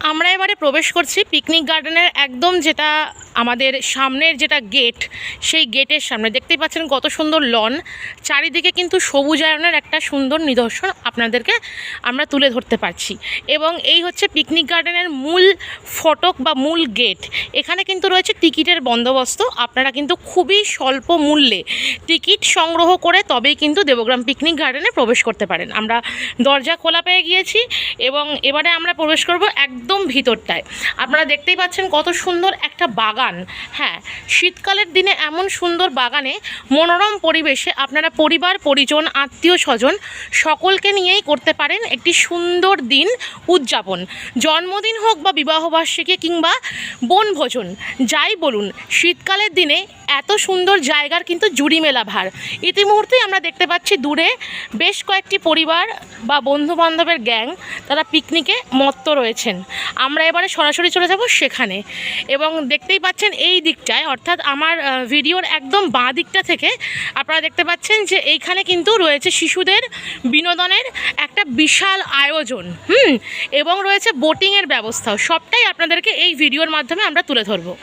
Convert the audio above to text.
আমরা এবারে প্রবেশ করছি পিকনিক গার্ডেনের একদম যেটা আমাদের সামনের যেটা গেট সেই গেটের সামনে দেখতেই পাচ্ছেন কত সুন্দর লন চারিদিকে কিন্তু সবুজায়নের একটা সুন্দর নিদর্শন আপনাদেরকে আমরা তুলে ধরতে পারছি। এবং এই হচ্ছে পিকনিক গার্ডেনের মূল ফটক বা মূল গেট এখানে কিন্তু রয়েছে টিকিটের বন্দোবস্ত। আপনারা কিন্তু খুবই স্বল্প মূল্যে টিকিট সংগ্রহ করে তবেই কিন্তু দেবগ্রাম পিকনিক গার্ডেনে প্রবেশ করতে পারেন। আমরা দরজা খোলা পেয়ে গিয়েছি এবং এবারে আমরা প্রবেশ করব একদম ভিতরটায়। আপনারা দেখতেই পাচ্ছেন কত সুন্দর একটা বাগান। হ্যাঁ শীতকালের দিনে এমন সুন্দর বাগানে মনোরম পরিবেশে আপনারা পরিবার, পরিজন, আত্মীয় স্বজন সকলকে নিয়েই করতে পারেন একটি সুন্দর দিন উদযাপন। জন্মদিন হোক বা বিবাহবার্ষিকী কিংবা বনভোজন, যাই বলুন, শীতকালের দিনে এত সুন্দর জায়গার কিন্তু জুড়ি মেলা ভার। ইতিমুহূর্তেই আমরা দেখতে পাচ্ছি দূরে বেশ কয়েকটি পরিবার বা বন্ধু বান্ধবের গ্যাং, তারা পিকনিকে মত্ত রয়েছেন। আমরা এবারে সরাসরি চলে যাব সেখানে। এবং দেখতেই পাচ্ছেন এই দিকটায়, অর্থাৎ আমার ভিডিওর একদম বাঁ দিকটা থেকে আপনারা দেখতে পাচ্ছেন যে এইখানে কিন্তু রয়েছে শিশুদের বিনোদনের একটা বিশাল আয়োজন। হুম, এবং রয়েছে বোটিংয়ের ব্যবস্থাও। সবটাই আপনাদেরকে এই ভিডিওর মাধ্যমে আমরা তুলে ধরবো।